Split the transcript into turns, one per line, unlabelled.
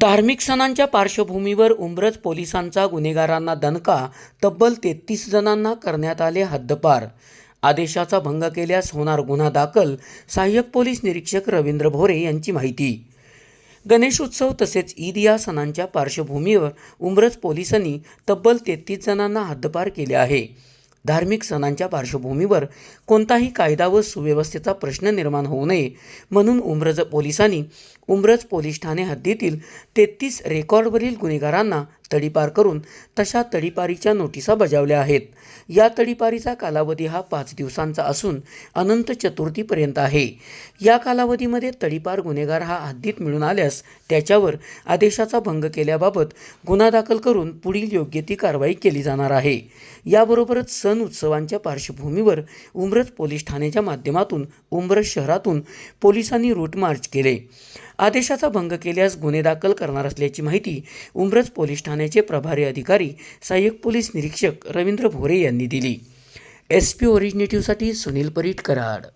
धार्मिक सणांच्या पार्श्वभूमीवर उंब्रज पोलिसांचा गुन्हेगारांना दणका तब्बल तेहतीस जणांना करण्यात आले हद्दपार. आदेशाचा भंग केल्यास होणार गुन्हा दाखल सहाय्यक पोलीस निरीक्षक रवींद्र भोरे यांची माहिती. गणेशोत्सव तसेच ईद या सणांच्या पार्श्वभूमीवर उंब्रज पोलिसांनी तब्बल तेहतीस जणांना हद्दपार केले आहे. धार्मिक सणांच्या पार्श्वभूमीवर कोणताही कायदा व सुव्यवस्थेचा प्रश्न निर्माण होऊ नये म्हणून उमरज पोलिसांनी उमरज पोलीस ठाणे हद्दीतील तेहतीस रेकॉर्डवरील गुन्हेगारांना तडीपार करून तशा तडीपारीच्या नोटिसा बजावल्या आहेत. या तडीपारीचा कालावधी हा पाच दिवसांचा असून अनंत चतुर्थीपर्यंत आहे. या कालावधीमध्ये तडीपार गुन्हेगार हा हद्दीत मिळून आल्यास त्याच्यावर आदेशाचा भंग केल्याबाबत गुन्हा दाखल करून पुढील योग्य ती कारवाई केली जाणार आहे. याबरोबरच सण उत्सवांच्या पार्श्वभूमीवर उंब्रज पोलीस ठाण्याच्या माध्यमातून उंब्रज शहरातून पोलिसांनी रूट मार्च केले. आदेशाचा भंग केल्यास गुन्हे दाखल करणार असल्याची माहिती उंब्रज पोलीस ठाण्याचे प्रभारी अधिकारी सहाय्यक पोलीस निरीक्षक रवींद्र भोरे यांनी दिली. एस पी ओरिजिनेटिव्हसाठी सुनील परीट कराड.